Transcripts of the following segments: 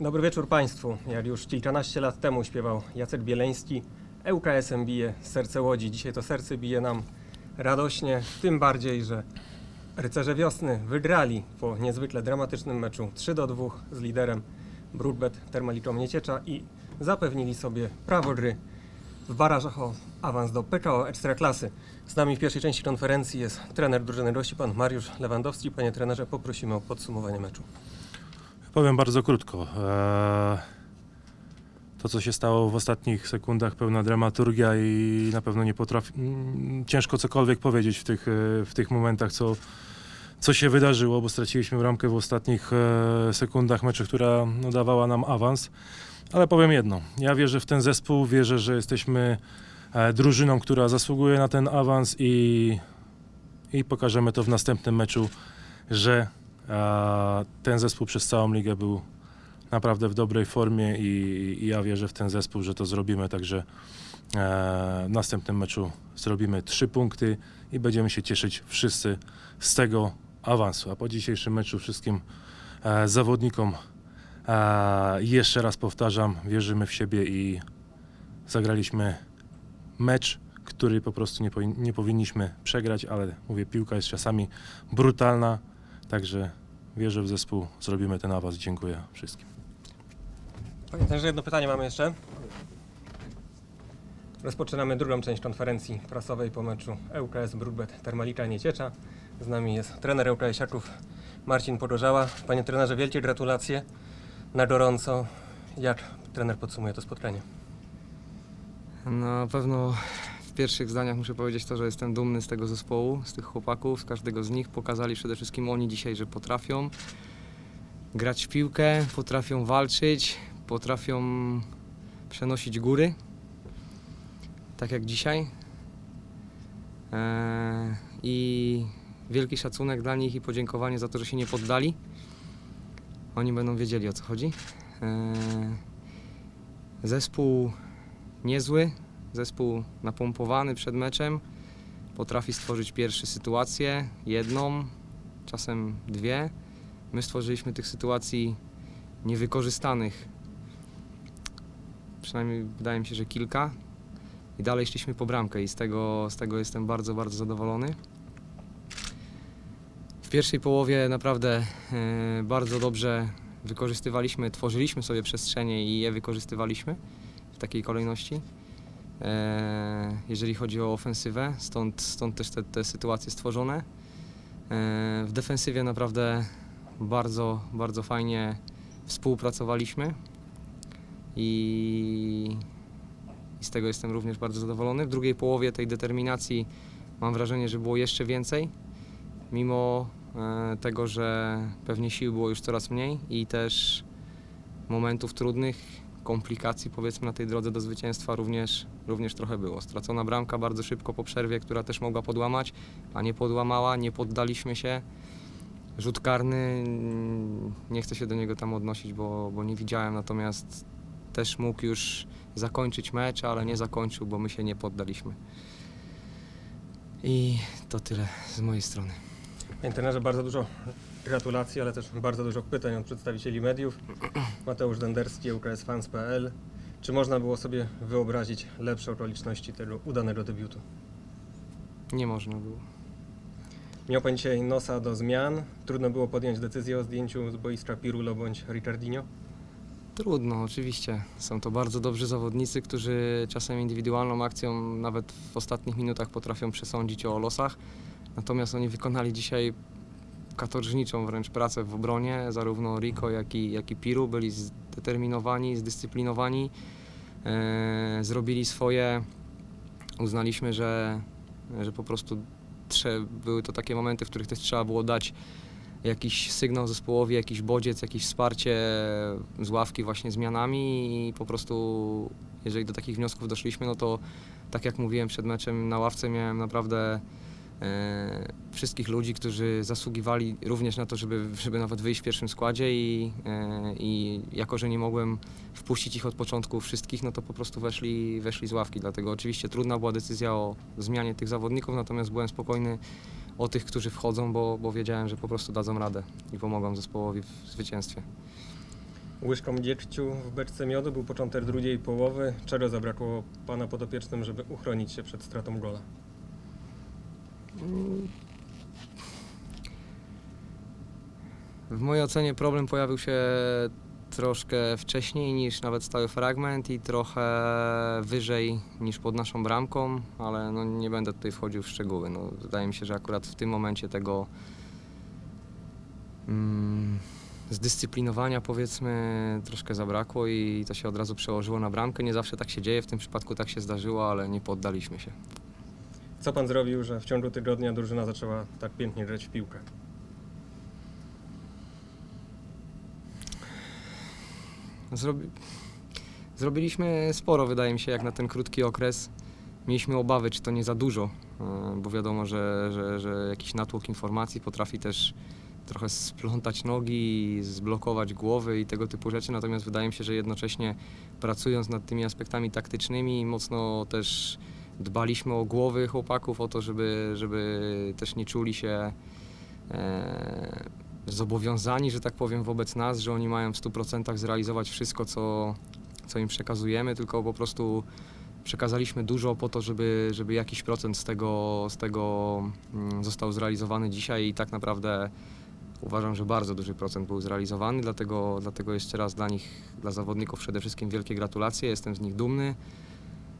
Dobry wieczór Państwu. Jak już kilkanaście lat temu śpiewał Jacek Bieleński, ŁKS-em bije serce Łodzi. Dzisiaj to serce bije nam radośnie, tym bardziej, że rycerze wiosny wygrali po niezwykle dramatycznym meczu 3 do 2 z liderem Brudbet Termaliczą Nieciecza i zapewnili sobie prawo gry w barażach o awans do PKO Ekstraklasy. Z nami w pierwszej części konferencji jest trener drużyny gości, pan Mariusz Lewandowski. Panie trenerze, poprosimy o podsumowanie meczu. Powiem bardzo krótko. Eee, To, co się stało w ostatnich sekundach, pełna dramaturgia i na pewno nie potrafi. mm, Ciężko cokolwiek powiedzieć w tych, e, w tych momentach, co, co się wydarzyło, bo straciliśmy bramkę w ostatnich e, sekundach meczu, która no, dawała nam awans. Ale powiem jedno. Ja wierzę w ten zespół, wierzę, że jesteśmy e, drużyną, która zasługuje na ten awans i, i pokażemy to w następnym meczu, że ten zespół przez całą ligę był naprawdę w dobrej formie i, i ja wierzę w ten zespół, że to zrobimy. Także e, w następnym meczu zrobimy trzy punkty i będziemy się cieszyć wszyscy z tego awansu. A po dzisiejszym meczu wszystkim e, zawodnikom e, jeszcze raz powtarzam, wierzymy w siebie i zagraliśmy mecz, który po prostu nie, powin- nie powinniśmy przegrać, ale mówię, piłka jest czasami brutalna. Także wierzę w zespół, zrobimy ten awans. Dziękuję wszystkim. Panie trenerze, jedno pytanie mamy jeszcze. Rozpoczynamy drugą część konferencji prasowej po meczu ŁKS Brudbet Termalika Nieciecza. Z nami jest trener ŁKS-iaków Marcin Podrożała. Panie trenerze, wielkie gratulacje na gorąco. Jak trener podsumuje to spotkanie? Na pewno pierwszych zdaniach muszę powiedzieć to, że jestem dumny z tego zespołu, z tych chłopaków, z każdego z nich. Pokazali przede wszystkim oni dzisiaj, że potrafią grać w piłkę, potrafią walczyć, potrafią przenosić góry, tak jak dzisiaj. Eee, I wielki szacunek dla nich i podziękowanie za to, że się nie poddali. Oni będą wiedzieli o co chodzi. Eee, Zespół niezły, zespół napompowany przed meczem. Potrafi stworzyć pierwsze sytuację, jedną, czasem dwie. My stworzyliśmy tych sytuacji niewykorzystanych, przynajmniej wydaje mi się, że kilka. I dalej szliśmy po bramkę i z tego, z tego jestem bardzo, bardzo zadowolony. W pierwszej połowie naprawdę e, bardzo dobrze wykorzystywaliśmy, tworzyliśmy sobie przestrzenie i je wykorzystywaliśmy w takiej kolejności. E, jeżeli chodzi o ofensywę, stąd, stąd też te, te sytuacje stworzone. E, w defensywie naprawdę bardzo, bardzo fajnie współpracowaliśmy i, i z tego jestem również bardzo zadowolony. W drugiej połowie tej determinacji mam wrażenie, że było jeszcze więcej, mimo e, tego, że pewnie sił było już coraz mniej i też momentów trudnych, komplikacji powiedzmy na tej drodze do zwycięstwa również, również trochę było. Stracona bramka bardzo szybko po przerwie, która też mogła podłamać, a nie podłamała, nie poddaliśmy się. Rzut karny, mm, nie chcę się do niego tam odnosić, bo, bo nie widziałem, natomiast też mógł już zakończyć mecz, ale nie zakończył, bo my się nie poddaliśmy. I to tyle z mojej strony. Panie trenerze, bardzo dużo gratulacji, ale też bardzo dużo pytań od przedstawicieli mediów. Mateusz Denderski, ŁKSFans.pl. Czy można było sobie wyobrazić lepsze okoliczności tego udanego debiutu? Nie można było. Miał pan dzisiaj nosa do zmian. Trudno było podjąć decyzję o zdjęciu z boiska Pirulo bądź Ricardinho. Trudno, oczywiście. Są to bardzo dobrzy zawodnicy, którzy czasem indywidualną akcją, nawet w ostatnich minutach, potrafią przesądzić o losach. Natomiast oni wykonali dzisiaj katorżniczą wręcz pracę w obronie. Zarówno Rico, jak i, jak i Piru byli zdeterminowani, zdyscyplinowani. E, zrobili swoje. Uznaliśmy, że, że po prostu trze- były to takie momenty, w których też trzeba było dać jakiś sygnał zespołowi, jakiś bodziec, jakieś wsparcie z ławki właśnie zmianami i po prostu jeżeli do takich wniosków doszliśmy, no to tak jak mówiłem przed meczem na ławce miałem naprawdę e, wszystkich ludzi, którzy zasługiwali również na to, żeby, żeby nawet wyjść w pierwszym składzie i, e, i jako, że nie mogłem wpuścić ich od początku wszystkich, no to po prostu weszli, weszli z ławki, dlatego oczywiście trudna była decyzja o zmianie tych zawodników, natomiast byłem spokojny o tych, którzy wchodzą, bo, bo wiedziałem, że po prostu dadzą radę i pomogą zespołowi w zwycięstwie. Łyżką dziegciu w beczce miodu był początek drugiej połowy. Czego zabrakło pana podopiecznym, żeby uchronić się przed stratą gola? W mojej ocenie problem pojawił się troszkę wcześniej niż nawet stały fragment i trochę wyżej niż pod naszą bramką, ale no nie będę tutaj wchodził w szczegóły. No, wydaje mi się, że akurat w tym momencie tego mm, zdyscyplinowania powiedzmy troszkę zabrakło i to się od razu przełożyło na bramkę. Nie zawsze tak się dzieje, w tym przypadku tak się zdarzyło, ale nie poddaliśmy się. Co pan zrobił, że w ciągu tygodnia drużyna zaczęła tak pięknie grać w piłkę? Zrobi... Zrobiliśmy sporo, wydaje mi się, jak na ten krótki okres. Mieliśmy obawy, czy to nie za dużo, e, bo wiadomo, że, że, że jakiś natłok informacji potrafi też trochę splątać nogi, zblokować głowy i tego typu rzeczy. Natomiast wydaje mi się, że jednocześnie pracując nad tymi aspektami taktycznymi, mocno też dbaliśmy o głowy chłopaków, o to, żeby, żeby też nie czuli się e, zobowiązani, że tak powiem, wobec nas, że oni mają w 100% zrealizować wszystko, co, co im przekazujemy, tylko po prostu przekazaliśmy dużo po to, żeby, żeby jakiś procent z tego, z tego mm, został zrealizowany dzisiaj i tak naprawdę uważam, że bardzo duży procent był zrealizowany, dlatego, dlatego jeszcze raz dla nich, dla zawodników przede wszystkim wielkie gratulacje, jestem z nich dumny.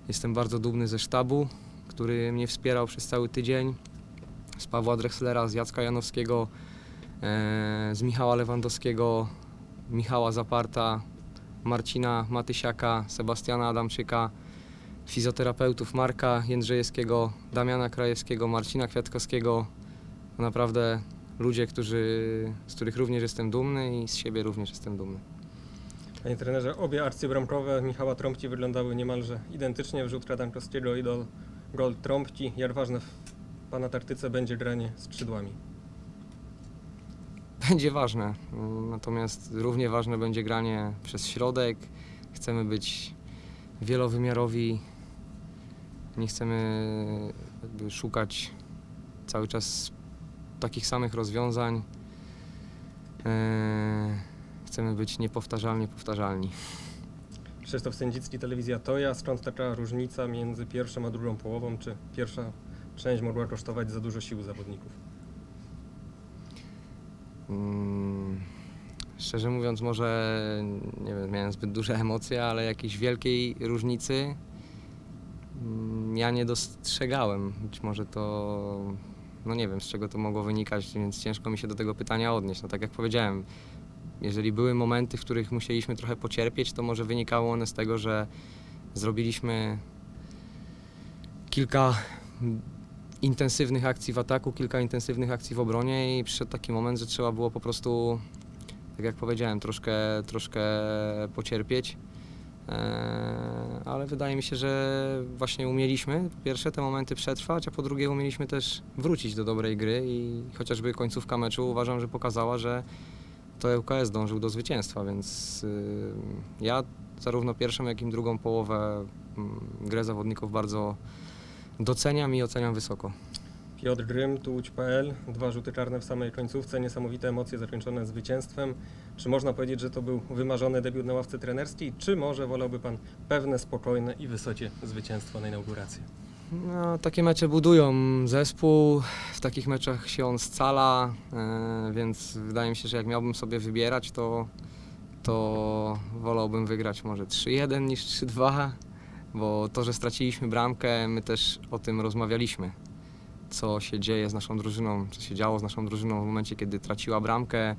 Jestem bardzo dumny ze sztabu, który mnie wspierał przez cały tydzień, z Pawła Drexlera, z Jacka Janowskiego, e, z Michała Lewandowskiego, Michała Zaparta, Marcina Matysiaka, Sebastiana Adamczyka, fizjoterapeutów Marka Jędrzejewskiego, Damiana Krajewskiego, Marcina Kwiatkowskiego. Naprawdę ludzie, którzy, z których również jestem dumny i z siebie również jestem dumny. Panie trenerze, obie akcje bramkowe Michała Trąbci wyglądały niemalże identycznie. Wrzut Radankowskiego i gol Trąbci. Jak ważne w pana taktyce będzie granie skrzydłami? będzie ważne. Natomiast równie ważne będzie granie przez środek. Chcemy być wielowymiarowi. Nie chcemy szukać cały czas takich samych rozwiązań. Eee, Chcemy być niepowtarzalnie powtarzalni. Krzysztof Sędzicki, telewizja Toja. Skąd taka różnica między pierwszą a drugą połową? Czy pierwsza część mogła kosztować za dużo sił zawodników? Mm, Szczerze mówiąc, może nie wiem, miałem zbyt duże emocje, ale jakiejś wielkiej różnicy mm, ja nie dostrzegałem. Być może to, no nie wiem, z czego to mogło wynikać, więc ciężko mi się do tego pytania odnieść. No tak jak powiedziałem, jeżeli były momenty, w których musieliśmy trochę pocierpieć, to może wynikało one z tego, że zrobiliśmy kilka intensywnych akcji w ataku, kilka intensywnych akcji w obronie i przyszedł taki moment, że trzeba było po prostu, tak jak powiedziałem, troszkę, troszkę pocierpieć. Eee, ale wydaje mi się, że właśnie umieliśmy po pierwsze te momenty przetrwać, a po drugie umieliśmy też wrócić do dobrej gry i chociażby końcówka meczu uważam, że pokazała, że to ŁKS dążył do zwycięstwa, więc yy, ja zarówno pierwszą, jak i drugą połowę mm, grę zawodników bardzo doceniam i oceniam wysoko. Piotr Grym, Tułódź.pl. Dwa rzuty czarne w samej końcówce, niesamowite emocje zakończone zwycięstwem. Czy można powiedzieć, że to był wymarzony debiut na ławce trenerskiej, czy może wolałby Pan pewne, spokojne i wysokie zwycięstwo na inaugurację? No, takie mecze budują zespół, w takich meczach się on scala, e, więc wydaje mi się, że jak miałbym sobie wybierać, to, to wolałbym wygrać może 3-1 niż 3-2, bo to, że straciliśmy bramkę, my też o tym rozmawialiśmy. Co się dzieje z naszą drużyną, co się działo z naszą drużyną w momencie, kiedy traciła bramkę.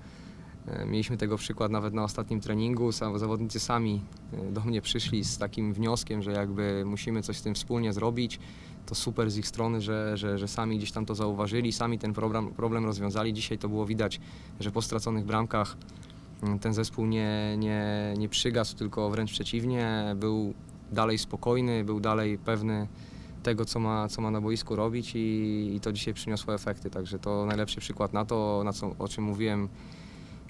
E, Mieliśmy tego przykład nawet na ostatnim treningu. Zawodnicy sami e, do mnie przyszli z takim wnioskiem, że jakby musimy coś z tym wspólnie zrobić. To super z ich strony, że, że, że sami gdzieś tam to zauważyli, sami ten problem, problem rozwiązali. Dzisiaj to było widać, że po straconych bramkach mm, ten zespół nie, nie, nie przygasł, tylko wręcz przeciwnie, był dalej spokojny, był dalej pewny tego, co ma, co ma na boisku robić i, i to dzisiaj przyniosło efekty. Także to najlepszy przykład na to, na co, o czym mówiłem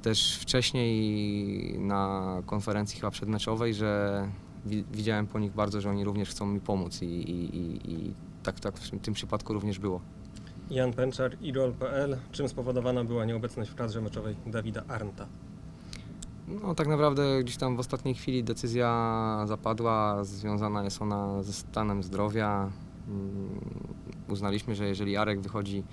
też wcześniej na konferencji chyba przedmeczowej, że wi- widziałem po nich bardzo, że oni również chcą mi pomóc i, i, i, i tak, tak w tym przypadku również było. Jan Pęczar, idol.pl. Czym spowodowana była nieobecność w kadrze meczowej Dawida Arnta? No tak naprawdę gdzieś tam w ostatniej chwili decyzja zapadła, związana jest ona ze stanem zdrowia. Mm, Uznaliśmy, że jeżeli Arek wychodzi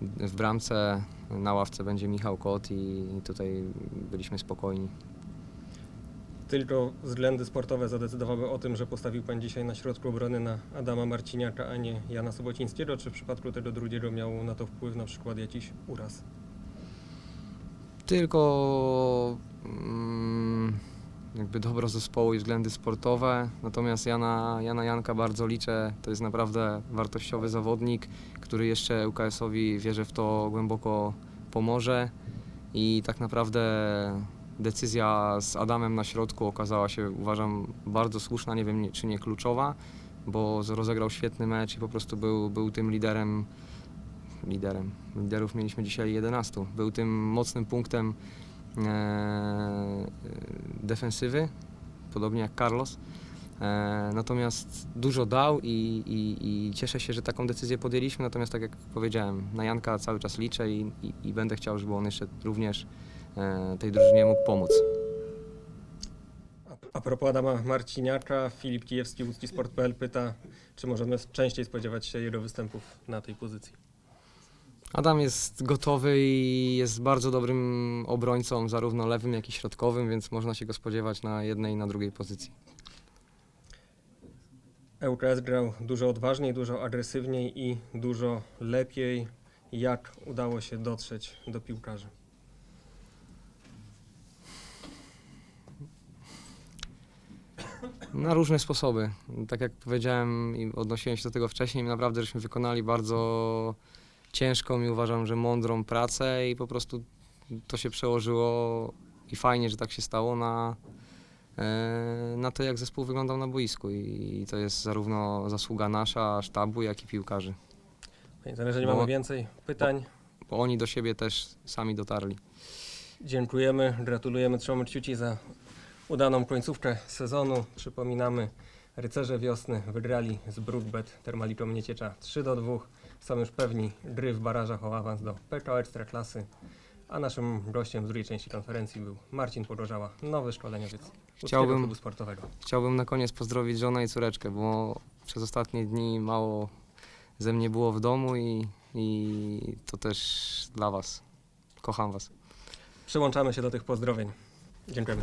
w bramce, na ławce będzie Michał Kot i tutaj byliśmy spokojni. Tylko względy sportowe zadecydowały o tym, że postawił Pan dzisiaj na środku obrony na Adama Marciniaka, a nie Jana Sobocińskiego, czy w przypadku tego drugiego miał na to wpływ na przykład jakiś uraz? Tylko mm, jakby dobro zespołu i względy sportowe. Natomiast Jana, Jana Janka bardzo liczę. To jest naprawdę wartościowy zawodnik, który jeszcze UKS-owi wierzę w to głęboko pomoże. I tak naprawdę decyzja z Adamem na środku okazała się, uważam, bardzo słuszna, nie wiem czy nie kluczowa, bo rozegrał świetny mecz i po prostu był, był tym liderem liderem. Liderów mieliśmy dzisiaj 11. Był tym mocnym punktem defensywy, podobnie jak Carlos. E, natomiast dużo dał i, i, i cieszę się, że taką decyzję podjęliśmy. Natomiast tak jak powiedziałem, na Janka cały czas liczę i, i, i będę chciał, żeby on jeszcze również e, tej drużynie mógł pomóc. A propos Adama Marciniaka, Filip Kijewski, łódzki Sport.pl pyta, czy możemy częściej spodziewać się jego występów na tej pozycji? Adam jest gotowy i jest bardzo dobrym obrońcą, zarówno lewym, jak i środkowym, więc można się go spodziewać na jednej i na drugiej pozycji. ŁKS grał dużo odważniej, dużo agresywniej i dużo lepiej. Jak udało się dotrzeć do piłkarzy? Na różne sposoby. Tak jak powiedziałem i odnosiłem się do tego wcześniej, naprawdę żeśmy wykonali bardzo ciężką i uważam, że mądrą pracę i po prostu to się przełożyło i fajnie, że tak się stało na, e, na to, jak zespół wyglądał na boisku i to jest zarówno zasługa nasza, sztabu, jak i piłkarzy, Bo- mamy więcej pytań. bo oni do siebie też sami dotarli. Dziękujemy, gratulujemy, trzymamy kciuki za udaną końcówkę sezonu. Przypominamy, rycerze wiosny wygrali z Brookbet Termaliką Nieciecza 3 do 2. Są już pewni gry w barażach o awans do PKO Ekstraklasy. A naszym gościem z drugiej części konferencji był Marcin Podrożała, nowy szkoleniowiec Chciałbym- Klubu Sportowego. Chciałbym na koniec pozdrowić żonę i córeczkę, bo przez ostatnie dni mało ze mnie było w domu i, i to też dla Was. Kocham Was. Przyłączamy się do tych pozdrowień. Dziękujemy.